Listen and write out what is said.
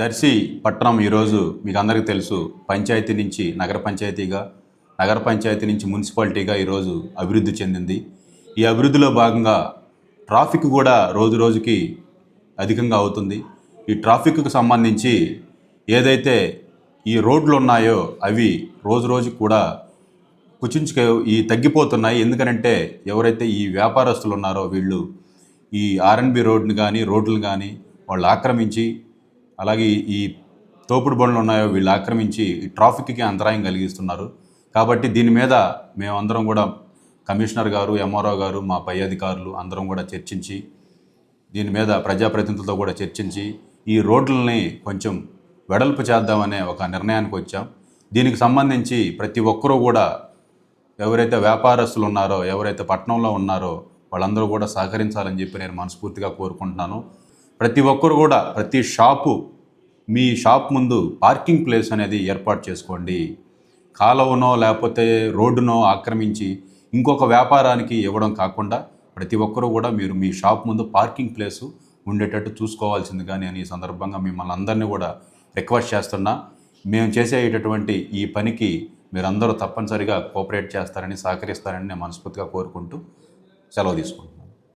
దర్శి పట్టణం ఈరోజు మీకు అందరికీ తెలుసు. పంచాయతీ నుంచి నగర పంచాయతీగా నగర పంచాయతీ నుంచి మున్సిపాలిటీగా ఈరోజు అభివృద్ధి చెందింది. ఈ అభివృద్ధిలో భాగంగా ట్రాఫిక్ కూడా రోజు రోజుకి అధికంగా అవుతుంది. ఈ ట్రాఫిక్కు సంబంధించి ఏదైతే ఈ రోడ్లు ఉన్నాయో అవి రోజు రోజు కూడా కుచించుక ఈ తగ్గిపోతున్నాయి. ఎందుకనంటే ఎవరైతే ఈ వ్యాపారస్తులు ఉన్నారో వీళ్ళు ఈ ఆర్ఎన్బి రోడ్ని కానీ రోడ్లు కానీ వాళ్ళు ఆక్రమించి అలాగే ఈ తోపుడు బండ్లు ఉన్నాయో వీళ్ళు ఆక్రమించి ఈ ట్రాఫిక్కి అంతరాయం కలిగిస్తున్నారు. కాబట్టి దీని మీద మేమందరం కూడా కమిషనర్ గారు ఎంఆర్ఓ గారు మా పై అధికారులు అందరం కూడా చర్చించి దీని మీద ప్రజాప్రతినిధులతో కూడా చర్చించి ఈ రోడ్లని కొంచెం వెడల్పు చేద్దామనే ఒక నిర్ణయానికి వచ్చాం. దీనికి సంబంధించి ప్రతి ఒక్కరూ కూడా ఎవరైతే వ్యాపారస్తులు ఉన్నారో ఎవరైతే పట్టణంలో ఉన్నారో వాళ్ళందరూ కూడా సహకరించాలని చెప్పి నేను మనస్ఫూర్తిగా కోరుకుంటున్నాను. ప్రతి ఒక్కరు కూడా ప్రతి షాపు మీ షాప్ ముందు పార్కింగ్ ప్లేస్ అనేది ఏర్పాటు చేసుకోండి. కాలువనో లేకపోతే రోడ్డునో ఆక్రమించి ఇంకొక వ్యాపారానికి ఇవ్వడం కాకుండా ప్రతి ఒక్కరూ కూడా మీరు మీ షాప్ ముందు పార్కింగ్ ప్లేసు ఉండేటట్టు చూసుకోవాల్సిందిగా నేను ఈ సందర్భంగా మిమ్మల్ని అందరినీ కూడా రిక్వెస్ట్ చేస్తున్నా. మేము చేసేటటువంటి ఈ పనికి మీరందరూ తప్పనిసరిగా కోఆపరేట్ చేస్తారని సహకరిస్తారని నేను మనస్ఫూర్తిగా కోరుకుంటూ సెలవు తీసుకుంటాను